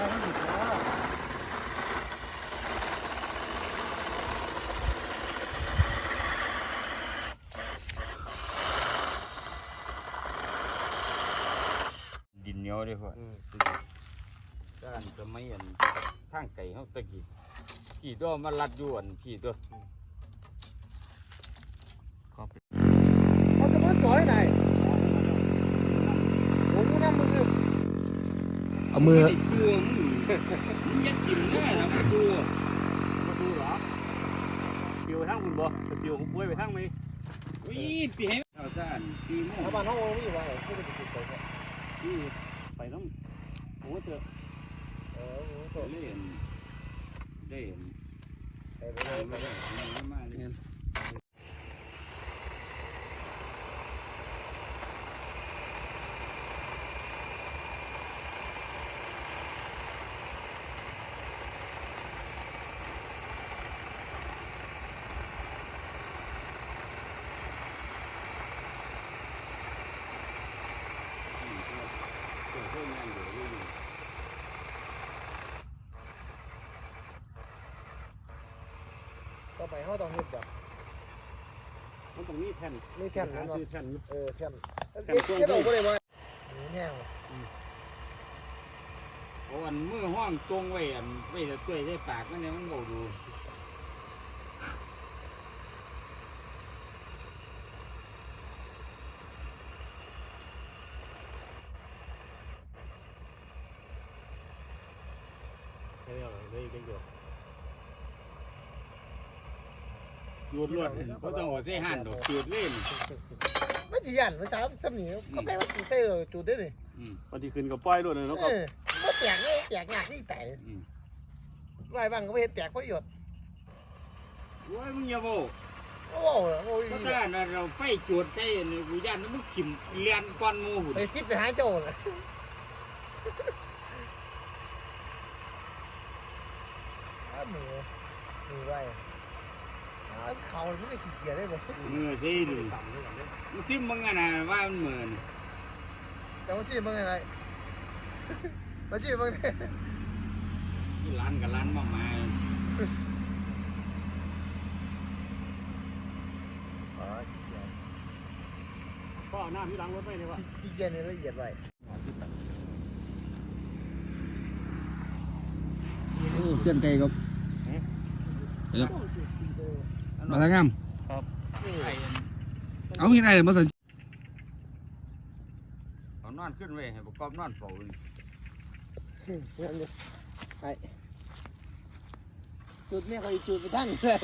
ถ้ามันผิดแล้วดินเหนียวเด้พ่ออืมด้านสมัยอันทางไก่เฮาตะกี้กี่ตัวมาลัดอยู่อันพี่ตัวขอไปเขาจะมาสอยไหนผมก็นั่งมือ เอามือไได้เชื่อมึงมึงอยังกินแน่นะมันดูมาดูเหรอปิวไปทางคุณบ่จะปิวของป่วยไปทางไหมวิปีให้เอาซ่านปีโมงถ้าบ้านห้องนี่ไว้เขาจะไปติดไปเนี่ยนี่ไปน้ำโอ้ยเจอเออโอ้โหเล่นเล่นไปไปไปไปไปไปไปมาเลย ต่อไปเขาต้องเฮ็ดแบบมันตรงนี้แท่นนี่แค่นหานั้นเนาะซื้อแท่นอยู่เออแค่นเอ็ดเอ็ดเอาก็ได้ว่านี่แห้งโอ้อันมือห้องตรงไว้อันไว้จะช่วยได้ปากมันเนี่ยมันเบาดู ช่เอาเลยเก่งอยู่จูดรวดเพราะต้องหัวเส้หันดอกจูดเล่นไม่จียันภาษาสำเนียงก็แปลว่าสิใช่เลยจุดได้เลยอืมปฏิขึ้นกับป้อยด้วยเลยเนาะเอครับอบ่แตกเลยแตกยากนี่แตกอืมลอยบ้างก็ไม่เห็นแตกประโยชน์โอ้ยมึงอย่าโบโอ้โหโอ้ยเพราะถ้าเราไฟจูดใช่เนี่ยกูย่านมึงขิมเลียนก้อนหมูหุ่นไปคิดไปหาโจรเลย อ้ามือมือไว้อ้าเขาไม่ได้ขี้เกียจได้เลยมือใช่ดิต่ำด้วยกันเลยมึงซิมมึงอะนะว่ามันเหมือนแต่ว่าจีบมึงอะไรมาจีบมึงเนี่ยที่ร้านกับร้านมากมายอ๋อขี้เกียจก็เอาหน้าที่ล้างรถไปเลยว่ะขี้เกียจนี่ละเอียดไว้เส้นไก่ครับ มาทางงามไอ้เอามีอะไรมาสนเขานอนขึ้นไว้ให้ประกอบนอนเฝ้าเลยนั่นเลยไอ้จุดเนี่ยเขาจุดไปทั้งเลย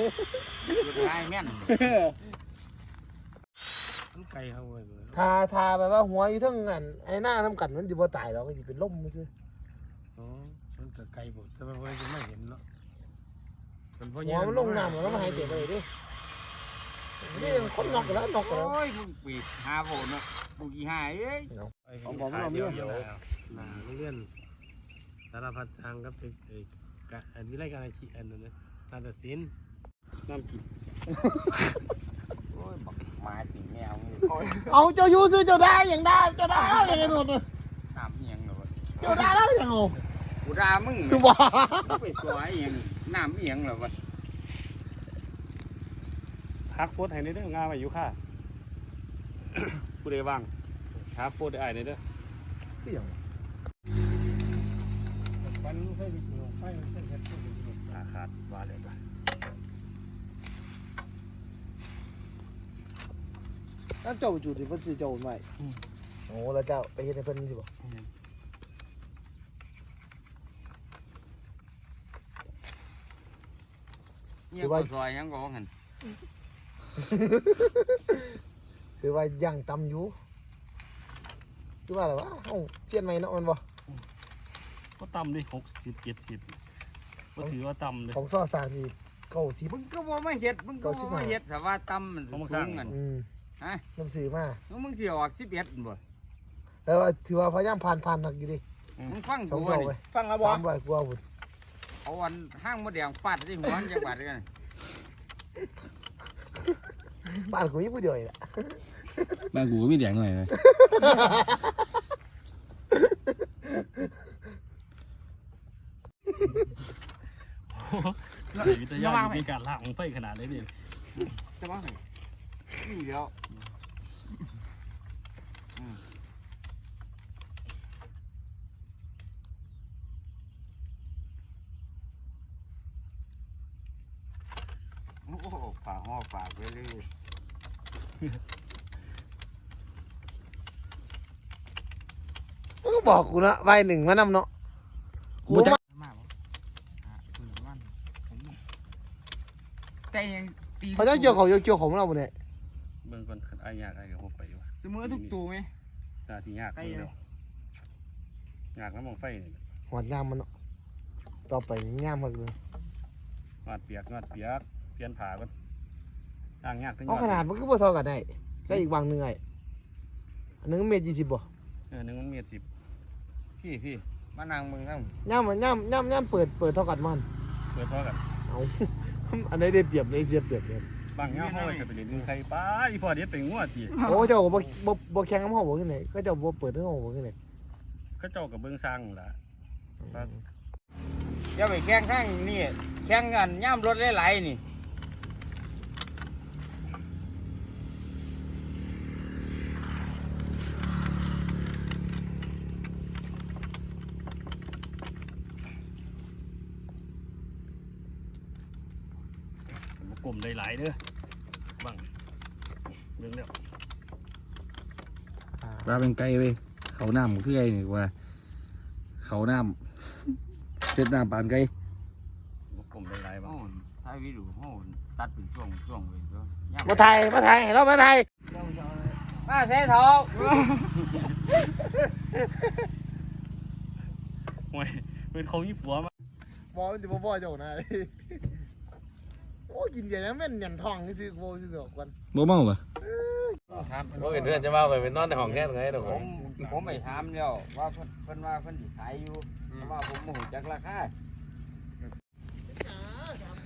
จุดท้ายแม่นมันไก่เขาไว้เลยทาทาแบบว่าหัวอยู่ทั้งอันไอ้หน้าน้ำกันมันจะบ่ตายหรอกก็จะเป็นล่มมือซื้ออ๋อมันก็ไก่บดแต่ว่าเพิ่นไม่เห็นเนาะ เป็นเพราะหัวมันลงน้ำแล้วมันหายใจไปดินี่ยังคนนอกกันแล้วนอกกันแล้วโอ้ยมึงปีกหาโบเนาะบุกีหายเอ้ยของผมเราเดียวเดียวหนาเลื่อนสารพัดทางครับไอ้ไอ้กะอันนี้รายการอาชีพอันนั้นนะนาฏศิลป์น้ำกินโอ้ยบักหมาสีแมวมึงเอาเจ้าอยู่ซื้อเจ้าได้อย่างได้เจ้าได้แล้วอย่างนี้หมดเลยน้ำเอียงเหรอวะเจ้าได้แล้วอย่างโง่กูด่ามึงคือว่าไปสวยเอียง น้ำเอียงเหรอวะฮักโพสให้ในเด้องาไปอยู่ค่ะ ผู้ใดว่างฮักโพสได้ไอ้ในเด้อเสี่ยงฟันไฟดิบไฟไฟเฮ็ดอาขาดว่าเลยป่ะถ้าเจ้าจุดที่เพิ่นซื้อเจ้าไว้โอ้แล้วเจ้าไปเฮ็ดให้เพิ่นสิบ่ เนี่ยก็ซอยยังก็ว่าหันคือว่าย่างตำอยู่คือว่าอะไรวะเอ้าเสียนใหม่เนาะมันบ่ก็ต่ำดิหกสิบเจ็ดสิบก็ถือว่าต่ำเลยของซอสามนี่เก้าสิบมึงก็บ่มาเฮ็ดมึงก็บ่มาเฮ็ดแต่ว่าตำมันสูงกันอืมฮะน้ำซื้อมาแล้วมึงสิออกสิบเอ็ดบ่แต่ว่าถือว่าพยายามผ่านผ่านหนักอยู่ดิมึงฟังสอกูงว่าเก้านี่ไปฟังแล้วบ่สามร้อยกว่าบุญ เอาอันห้างมดแดงฟาดที่หัวมันจังหวัดกันบ้านกูยิ่งผู้เดียวเลยแหละบ้านกูก็มีแดงหน่อยเลยวิทยามีการลากของไฟขนาดเลยดิจะมาสินี่เดียวอืมโอ้โหฝากห่ อฝากไว้เลยมันก็บอกกูนะใบหนึ่งมานำเนาะกูบ่จัก มามาบ่หาคุยมันผมไก่ยังตีเขาจะเกี่ยวเขาเกี่ยวของเราบ่เนี่ยเบิ่งก่อนไอ้ยากไอ้กับพวกไปอยู่เสมอทุกตัวไหมน่าสิยากเดียวอยากน้ำมองไฟนี่หอดยามมันเนาะต่อไปยามมากเลยงอดเปียกงอดเปียกเปลี่ยนผ้าก่อน ย่างยากถึงเอาขนาดมันก็บ่เท่ากันได้ใส่อีกวางหนึ่งไอ้อันนึงเมตรยี่สิบบ่เออหนึ่งมันเมียสิบพี่พี่มานั่งมึงนั่งย่ามมันย่ามย่ามย่ามเปิดเปิดเท่ากันมันเปิดท่อกันเอาอันไหนได้เปรียบได้เสียเปรียบเนี่ยบางย่าห้อยจะไปเล่นใครป้าอีพอเดี๋ยวไปงัวตีโอ้เจ้าก็บ่บ่บ่แข่งกับเฮาบ่ขึ้นไหนก็เจ้าบ่เปิดให้เฮาบ่ขึ้นไหนเขาเจ้ากับเบิ่งสร้างล่ะ ครับ อย่าไปแข่งข้างนี่แข่งกันย่ำรถหลายๆนี่ กลมได้หลายเด้อบังเบิ่งแล้วปลาเป็นไก่เว้ยเขาน้ำคือไงนี่ว่า เขาน้ำเจ็ดน้ำปานไก่มันกลมได้หลายบังโอ้ถ้าวิดูโอ้ตัดเป็นช่วงช่วงไปก็ย่ำมาไทยมาไทยเรามาไทยมาใช้ทองห่วยเป็นเขายี่ปัวมาบ่สิบ่บ่เจ้านะโอ้กินใหญ่แล้วแม่นยันทองนี่สิโบ่สิดอกกันบ่เมาปะโอ้ยเดือนจะมาไปเป็นนอนในห้องแค่ไงดอกผมผมไปถามแล้วว่าเพิ่นเพิ่นว่าเพิ่นสิขายอยู่แต่ว่าผมบ่ฮู้จักราคา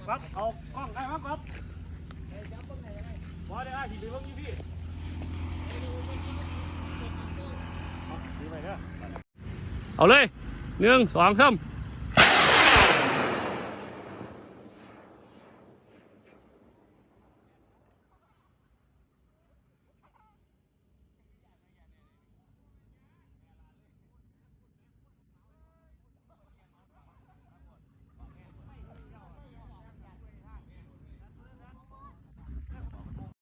ปั๊บเอากล้องได้ปั๊บปั๊บพอได้อะสิไปเบิ่งอยู่พี่เอาเลยหนึ่งสองสาม